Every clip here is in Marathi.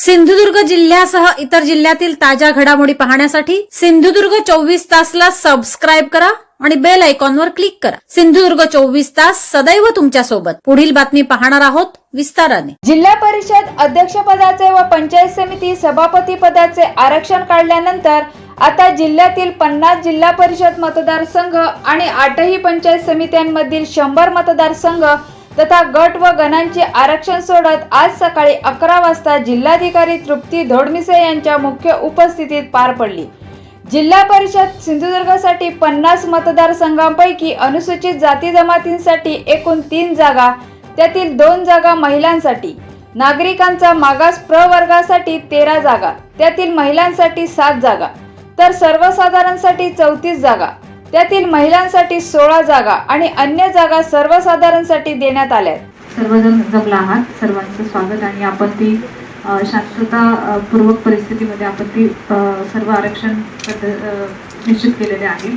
सिंधुदुर्ग जिल्ह्यासह इतर जिल्ह्यातील ताज्या घडामोडी पाहण्यासाठी सिंधुदुर्ग चोवीस तासला सबस्क्राईब करा आणि बेल आयकॉनवर क्लिक करा. सिंधुदुर्ग चोवीस तास सदैव तुमच्यासोबत. पुढील बातमी पाहणार आहोत विस्ताराने. जिल्हा परिषद अध्यक्षपदाचे व पंचायत समिती सभापती पदाचे आरक्षण काढल्यानंतर आता जिल्ह्यातील पन्नास जिल्हा परिषद मतदारसंघ आणि आठही पंचायत समित्यांमधील शंभर मतदारसंघ तथा गट व गणांचे आरक्षण सोडत आज सकाळी अकरा वाजता जिल्हाधिकारी तृप्ती धोडमिसे यांच्या मुख्य उपस्थितीत पार पडली. जिल्हा परिषद सिंधुदुर्गसाठी पन्नास मतदारसंघांपैकी अनुसूचित जाती जमातींसाठी एकूण तीन जागा त्यातील दोन जागा महिलांसाठी. नागरिकांचा मागास प्रवर्गासाठी तेरा जागा त्यातील महिलांसाठी सात जागा तर सर्वसाधारणसाठी चौतीस जागा. त्यातील महिलांसाठी सोळा जागा आणि अन्य जागा सर्वसाधारणसाठी देण्यात आल्या आहेत. सर्वजण जमला आहात. सर्वांचं स्वागत आणि आपण ती शांततापूर्वक परिस्थितीमध्ये आपण ती सर्व आरक्षण निश्चित केलेले आहे.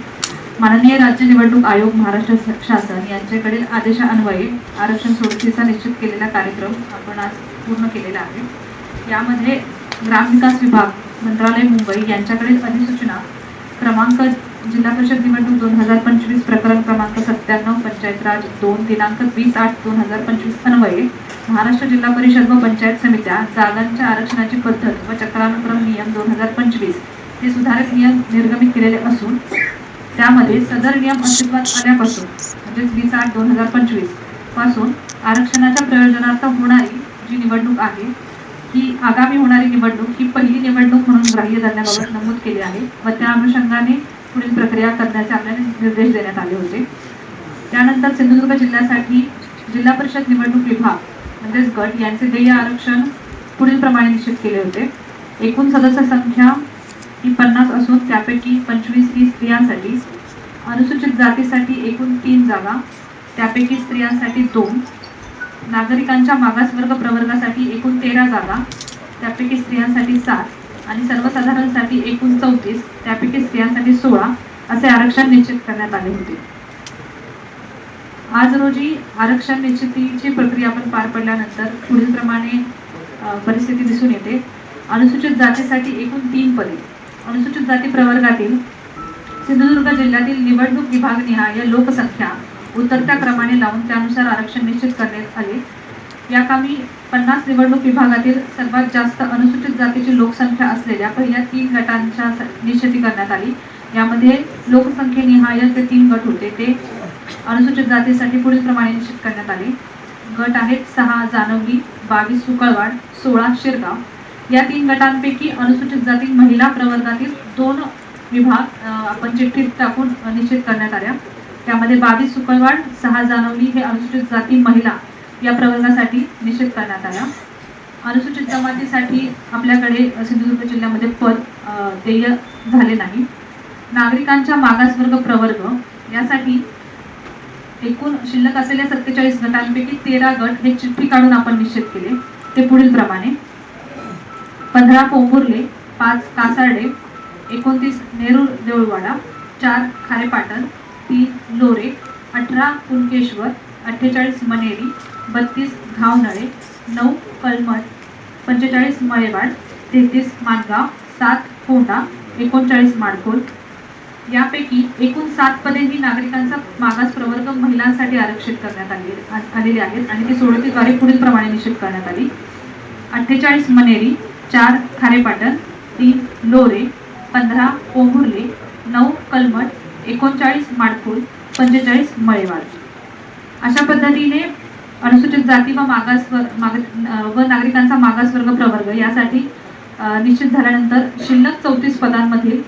माननीय राज्य निवडणूक आयोग महाराष्ट्र शासन यांच्याकडील आदेशान्वये आरक्षण सोडतीचा निश्चित केलेला कार्यक्रम आपण आज पूर्ण केलेला आहे. यामध्ये ग्रामविकास विभाग मंत्रालय मुंबई यांच्याकडील अधिसूचना क्रमांक जिल्हा परिषद निवडणूक दोन हजार पंचवीस प्रकरण क्रमांक सत्त्याण्णव पंचायत राज दोन दिनांक वीस आठ दोन हजार पंचवीस अन्वये महाराष्ट्र जिल्हा परिषद व पंचायत समित्या जागांच्या आरक्षणाची पद्धत व चक्रानुक्रम नियम दोन हजार पंचवीस हे सुधारित नियम निर्गमित केलेले असून त्यामध्ये सदर नियम अस्तित्वात आल्यापासून म्हणजेच वीस आठ दोन हजार पंचवीसपासून आरक्षणाच्या प्रयोजनार्थ होणारी जी निवडणूक आहे ही आगामी होणारी निवडणूक ही पहिली निवडणूक म्हणून ग्राह्य धरण्याबाबत नमूद केली आहे व त्या अनुषंगाने पुढील प्रक्रिया करण्याचे आपल्याला निर्देश देण्यात आले होते. त्यानंतर सिंधुदुर्ग जिल्ह्यासाठी जिल्हा परिषद निवडणूक विभाग म्हणजेच गट यांचे देय आरक्षण पुढील प्रमाणे निश्चित केले होते. एकूण सदस्य संख्या ही पन्नास असून त्यापैकी पंचवीस ही स्त्रियांसाठी. अनुसूचित जातीसाठी एकूण तीन जागा त्यापैकी स्त्रियांसाठी दोन. नागरिकांच्या मागासवर्ग प्रवर्गासाठी एकूण तेरा जागा त्यापैकी स्त्रियांसाठी सात. आणि सर्वसाधारणसाठी एकूण चौतीस त्यापैकी स्त्रियांसाठी सोळा असे आरक्षण निश्चित करण्यात आले होते. आज रोजी आरक्षण निश्चितीची प्रक्रिया आपण पार पडल्यानंतर पुढील प्रमाणे परिस्थिती दिसून येते. अनुसूचित जातीसाठी एकूण तीन पदे. अनुसूचित जाती प्रवर्गातील सिंधुदुर्ग जिल्ह्यातील निवडणूक विभागनिहाय लोकसंख्या उतरत्या क्रमाने लावून त्यानुसार आरक्षण निश्चित करण्यात आले. या कामी पन्नास निवडणूक विभागातील सर्वात जास्त अनुसूचित जातीची लोकसंख्या असलेल्या पहिल्या तीन गटांच्या निश्चिती करण्यात आली. यामध्ये लोकसंख्येनिहाय जे तीन गट होते ते अनुसूचित जातीसाठी पुढील प्रमाणे निश्चित करण्यात आले. गट आहेत सहा जानवली बावीस सुकळवाड सोळा शिरगाव. या तीन गटांपैकी अनुसूचित जाती महिला प्रवर्गातील दोन विभाग आपण चिठ्ठीत टाकून निश्चित करण्यात आल्या. त्यामध्ये बावीस सुकळवाड सहा जानवली हे अनुसूचित जाती महिला या प्रवर्गासाठी निश्चित करण्यात आला. अनुसूचित जमातीसाठी आपल्याकडे सिंधुदुर्ग जिल्ह्यामध्ये पद देय झाले नाही. नागरिकांच्या मागासवर्ग प्रवर्ग यासाठी एकूण शिल्लक असलेल्या सत्तेचाळीस गटांपैकी तेरा गट हे चिठ्ठी काढून आपण निश्चित केले. ते पुढील प्रमाणे. पंधरा पोंभुर्ले पाच कासार्डे एकोणतीस नेरूर देऊळवाडा चार खारेपाटण तीन लोरे अठरा कुणकेश्वर अठ्ठेचाळीस मनेरी बत्तीस घावनळे नऊ कलमट पंचेचाळीस मळेवाड तेहतीस मानगाव सात फोंडा एकोणचाळीस माडखोल. यापैकी एकूण सात पदे ही नागरिकांचा मागास प्रवर्ग महिलांसाठी आरक्षित करण्यात आली आलेली आहेत आणि ती सोडतीद्वारे पुढील प्रमाणे निश्चित करण्यात आली. अठ्ठेचाळीस मनेरी चार खारेपाटण तीन लोरे पंधरा पोंभुर्ले नऊ कलमट एकोणचाळीस माडखोल पंचेचाळीस मळेवाड अशा पद्धतीने अनुसूचित जाती व मागास माग व नागरिकांचा मागासवर्ग प्रवर्ग यासाठी निश्चित झाल्यानंतर शिल्लक चौतीस पदांमधील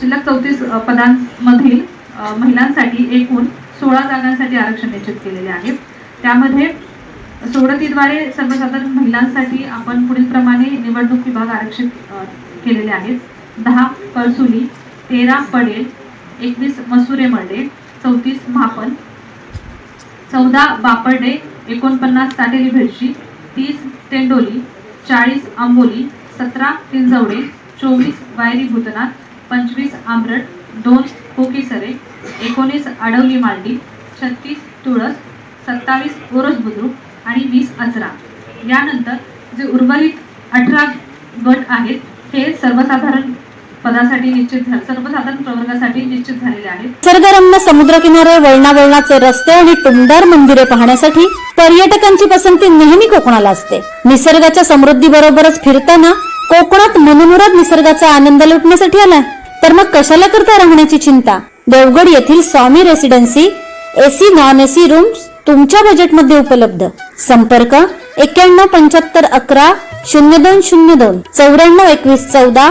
शिल्लक चौतीस पदांमधील महिलांसाठी एकूण सोळा जागांसाठी आरक्षण निश्चित केलेले आहे त्यामध्ये सोडतीद्वारे सर्वसाधारण महिलांसाठी आपण पुढील प्रमाणे निवडणूक विभाग आरक्षित केलेले आहेत. दहा परसुली तेरा पडेल एकवीस मसुरे मर्डे चौतीस महापन चौदा बापर्डे एकोणपन्नास साटेली भेडशी तीस तेंडोली चाळीस आंबोली सतरा तिंजवडे चोवीस वायरी भूतनाथ पंचवीस आंबरट दोन कोकीसरे एकोणीस आडवली मालडी छत्तीस तुळस सत्तावीस ओरस बुद्रुक आणि वीस अजरा. यानंतर जे उर्वरित अठरा गट आहेत हे सर्वसाधारण पदासाठी निश्चित सर्वसाधारण प्रवर्गासाठी निश्चित झालेले आहेत. निसर्गरम्य समुद्रकिनारे वळणावळणाचे रस्ते आणि टुमदार मंदिरे पाहण्यासाठी पर्यटकांची पसंती नेहमी कोकणाला असते. निसर्गाच्या समृद्धी बरोबरच फिरताना कोकणात मनमुराद निसर्गाचा आनंद लुटण्यासाठी आलाय. तर मग कशाला करता राहण्याची चिंता? देवगड येथील Swami residency AC non AC rooms तुमच्या बजेटमध्ये उपलब्ध. संपर्क एक्क्याण्णव पंच्याहत्तर अकरा शून्य दोन शून्य दोन चौऱ्याण्णव एकवीस चौदा